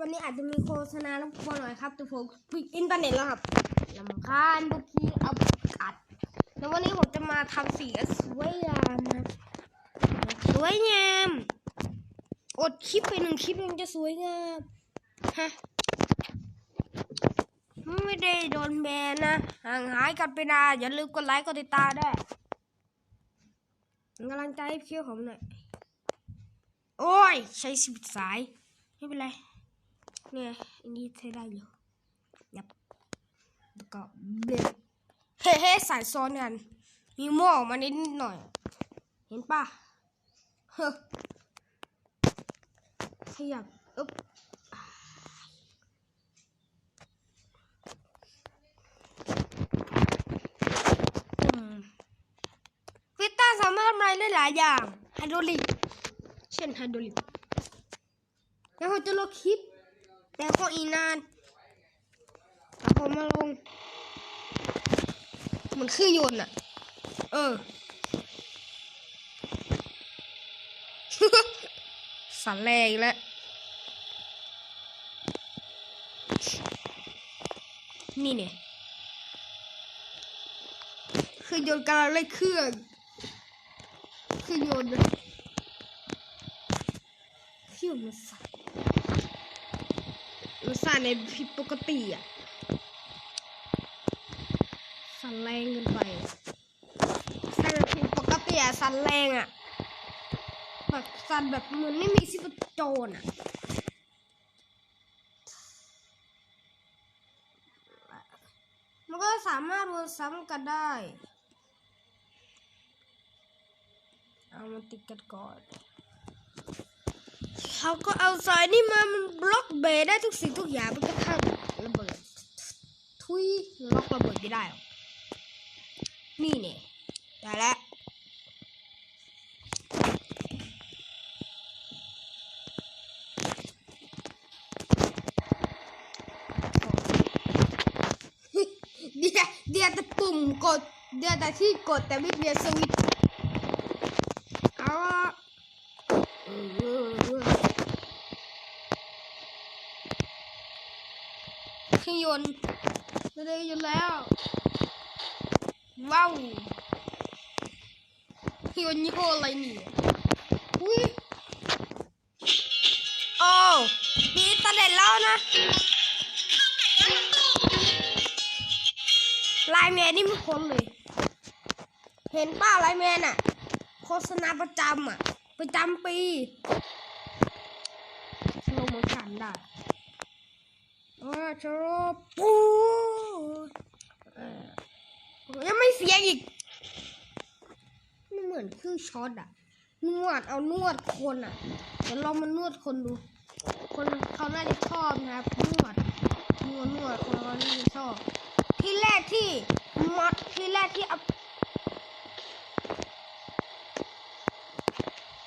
วันนี้อาจจะมีโฆษณารบกวนหน่อยครับแต่ผมปิดอินเทอร์เน็ตแล้วครับลำคาญบุกีเอาอัดแล้ววันนี้ผมจะมาทำสีสวยงามนะสวยงามอดคลิปไปหนึ่งคลิปมันจะสวยงามฮะไม่ได้โดนแบนนะห่างหายกันไปนานอย่าลืมกดไลค์กดติดตามด้วยกำลังใจให้พี่ผมหน่อยโอ้ย ใช้สิบสาย ไม่เป็นไร เนี่ยอันนี้ใช้ได้อยู่ยับแล้วก็เบ็ดเฮ้เฮ้สายซ้อนกันมีหม้อออกมานิดหน่อย เห็นป่ะเฮ้อขยับอึ๊บอืมฟิต้าสามารถทำอะไรได้หลายอย่างไฮโดรลิก เช่นไฮโดรลิกแล้วเขาจะลบคลิป แต่ก็อีนานเอาผมมาลงเหมือนเครื่องยนต์อะเออสั่นแรงแล้วนี่เนี่ยเครื่องยนต์กำลังเล่นเครื่องเครื่องยนต์เครื่องมันสั่น มันสั่นในผิดปกติอะ สั่นแรงเกินไปสั่นแบบผิดปกติอะ สั่นแรงอะ แบบสั่นแบบเหมือนไม่มีชีพจรอะมันก็สามารถวนซ้ำกันได้ เอามาติดกันก่อน เขาก็เอาสายนี่มามันบล็อกเบรได้ทุกสิ่งทุกอย่างมันก็ทำระเบิด ทุยล็อกระเบิดไม่ได้หรอนี่เนี่ยได้แล้วเดียวเดียวแต่ปุ่มกด เดียวแต่ที่กดแต่ไม่เดียวสวิตช์เอาละเออเค รื่องยนต์ไม่ได้ยนต์แล้วว้าวเครื่องยนต์ยี่ห้ออะไรนี่อุ้ยโอ้มีอินเทอร์เน็ตแล้วนะไลน์แมนนี่ไม่พ้นเลย เห็นป้าไลน์แมนอะโฆษณาประจำอะประจำปีสโลโมชันได้ อ่าชโลปูยังไม่เสียอีกมันเหมือนคือช็อตอะนวดเอานวดคนอะเดี๋ยวลองมานวดคนดู คนเขาน่าจะชอบนะครับนวดนวดนวดคนเขาน่าจะชอบ ที่แรกที่มอดที่แรกที่เอา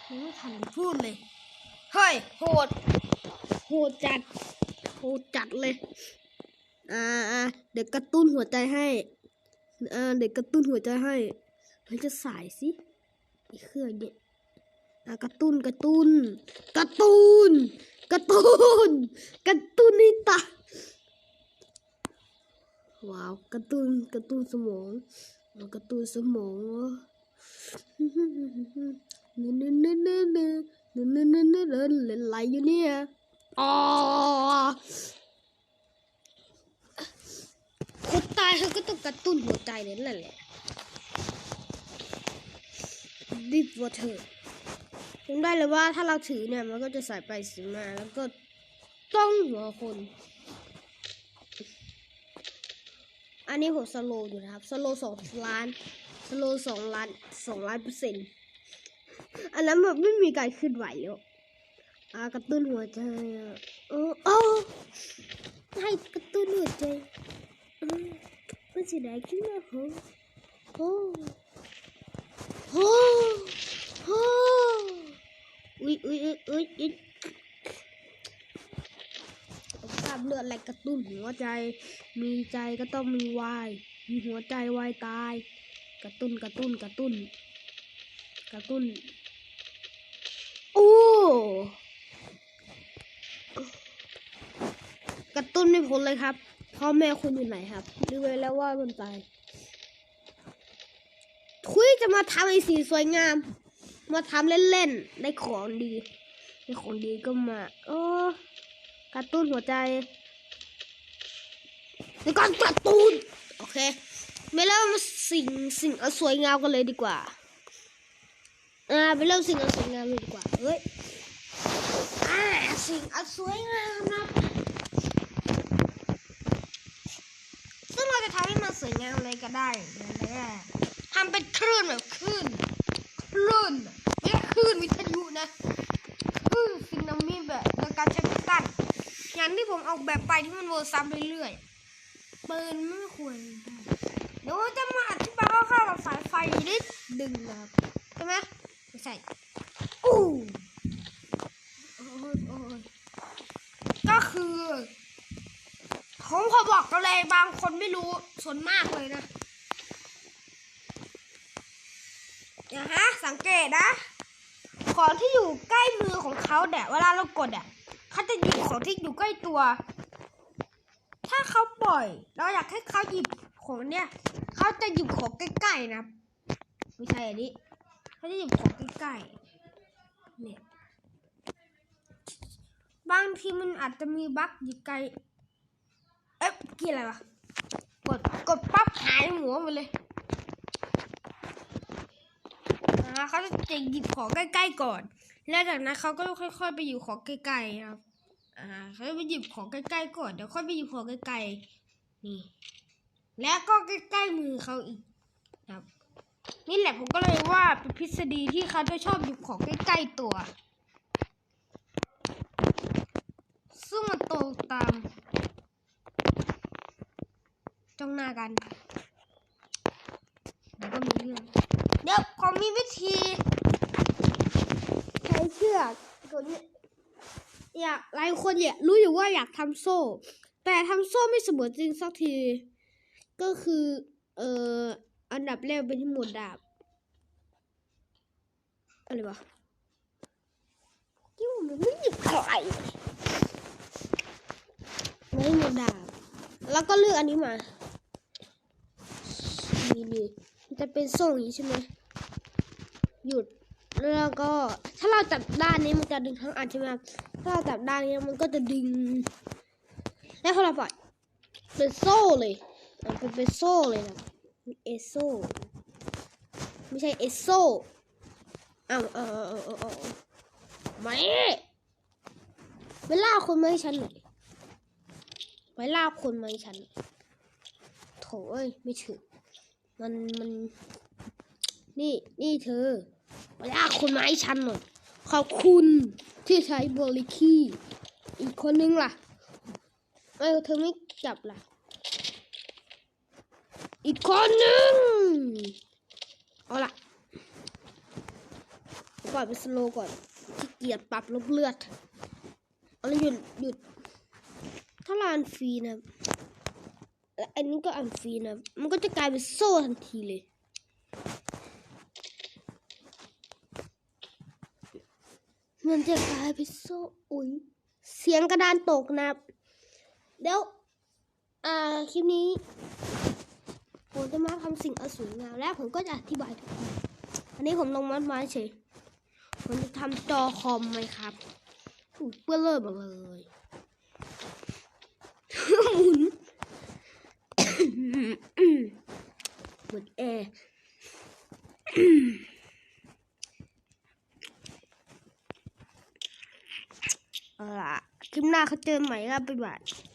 ยังไม่ทันพูดเลย เฮ้ย โหด โหดจัด หดจัดเลย อ่าอ่าเดี๋ยวกระตุ้นหัวใจให้อ่าเดี๋ยวกระตุ้นหัวใจให้เราจะสายสิอ้เครื่องเนี่ยอ่ากระตุ้นกระตุ้น กระตุ้น กระตุ้น กระตุ้นให้ตาว้าวกระตุ้นกระตุ้นสมองกระตุ้นสมองวะเนื้อเนื้อเนื้อเนื้อเนื้อเนื้อเนื้อเนื้อเนื้อเนื้อเล่นไรอยู่เนี่ย อ๋อคนตายเขาก็ต้องกระตุ้นหัวใจนั่นแหละดิบวอเตอร์จำได้เลยว่าถ้าเราถือเนี่ย มันก็จะสายไปสีมา แล้วก็ต้องหัวคน อันนี้ผมสโลอยู่นะครับ สโลสองล้าน สโลสองล้านสองล้านเปอร์เซ็นต์ อันนั้นแบบไม่มีการขึ้นไหวแล้ว อากระตุ้นหัวใจอะเออโอ้ให้กระตุ้นหัวใจเออมันจะได้ขึ้นมาผมโอ้โอ้โอ้อุ้ยอุ้ยอุ้ยอุ้ยอุ้ยกล้ามเลือดแรงกระตุ้นหัวใจ มีใจก็ต้องมีวาย มีหัวใจวายตาย กระตุ้นกระตุ้นกระตุ้น กระตุ้น ตุ้นไม่พ้นเลยครับพ่อแม่คุณอยู่ไหนครับรู้ไว้แล้วว่ามันตายทุยจะมาทำไอ้สีสวยงาม มาทำเล่นๆได้ของดีได้ของดีก็มาโอ้กระตุ้นหัวใจแล้วก็กระตุ้นโอเคไม่เริ่มสิ่งสิ่งอันสวยงามกันเลยดีกว่าอ่าไปเริ่มสิ่งอันสวยงามเลยดีกว่าเฮ้ยอ่าสิ่งอันสวยงามนะ ซึ่งเราจะทำให้มันสวยงามเลย ก็ได้นะทำเป็นคลื่นแบบคลื่นคลื่นไม่คลื่นวิทยุนะคลื่นซินามิแบบในการใช้พิตันอย่างที่ผมออกแบบไปที่มันเวอร์ซ้ำเรื่อยปืนไม่ควรเดี๋ยวจะมาอธิบายคร่าวๆกับสายไฟนิดดึงนะครับใช่ไหมไม่ใช่อู้ก็คือ ผมขอบอกกันเลยบางคนไม่รู้ส่วนมากเลยนะอย่าฮะสังเกตนะ ของที่อยู่ใกล้มือของเขาเนี่ยเวลาเรากดอะเขาจะหยิบของที่อยู่ใกล้ตัว ถ้าเขาปล่อย เราอยากให้เขาหยิบของเนี่ยเขาจะหยิบของใกล้ๆนะไม่ใช่อันนี้เขาจะหยิบของใกล้ๆเนี่ยบางทีมันอาจจะมีบั๊กอยู่ไกล เอ๊ะกี่อะไรวะ กด กดปั๊บหายหัวไปเลยนะเขาจะหยิบของใกล้ๆก่อน แล้วจากนั้นเขาก็ค่อยๆไปอยู่ของใกล้ๆนะครับ อ่าเขาจะไปหยิบของใกล้ๆก่อน เดี๋ยวค่อยไปหยิบของใกล้ๆนี่ แล้วก็ใกล้ๆมือเขาอีกครับ นี่แหละผมก็เลยว่าเป็นทฤษฎีที่เขาจะชอบหยิบของใกล้ๆตัว ซึ่งมันตรงตาม จ้องหน้ากันแล้วก็มีเรื่องเดี๋ยวผมมีวิธี ใช้เชือกตัวนี้อยากหลายคนเนี่ยรู้อยู่ว่าอยากทำโซ่ แต่ทำโซ่ไม่เสมอจริงสักที ก็คือเอ่ออันดับแรกเป็นที่หมวดดาบอะไรวะที่ผมไม่หยิบใครไม่หมวดดาบ แล้วก็เลือกอันนี้มา นี่นี่มันจะเป็นโซ่อย่างนี้ใช่ไหมหยุดแล้วก็ถ้าเราจับด้านนี้มันจะดึงทั้งอันใช่ไหมถ้าเราจับด้านนี้มันก็จะดึง แล้วพอเราปล่อยเป็นโซ่เลยเป็นเป็นโซ่เลยนะเอโซ่ไม่ใช่เอโซ่อ้าวเออเออเออเออไม่ไปล่าคนมาให้ฉันหน่อยไปล่าคนมาให้ฉันหน่อยโถเอ้ยไม่ถึง มันมัน นี่นี่เธอไปลากคนไม้ฉันหน่อยขอบคุณที่ใช้บริคีอีกคนนึงล่ะเออเธอไม่จับล่ะ อีกคนนึงเอาล่ะปล่อยเป็นสโลก่อนขี้เกียจปรับลบเลือดเอาแล้วหยุดหยุดถ้าเรานฟรีนะ อันนี้ก็อันฟรีนะ มันก็จะกลายเป็นโซ่ทันทีเลย มันจะกลายเป็นโซ่อุ้ยเสียงกระดานตกนะเดี๋ยวอ่าคลิปนี้ผมจะมาทำสิ่งอสวยงามและผมก็จะอธิบายทุกคนอันนี้ผมลงมัดไม้เฉยผมจะทำจอคอมไหมครับเปื้อนเลอะหมดเลย หมุน เหมือนแอร์ เอาล่ะคลิปหน้าเขาเจอใหม่ครับบ๊ายบาย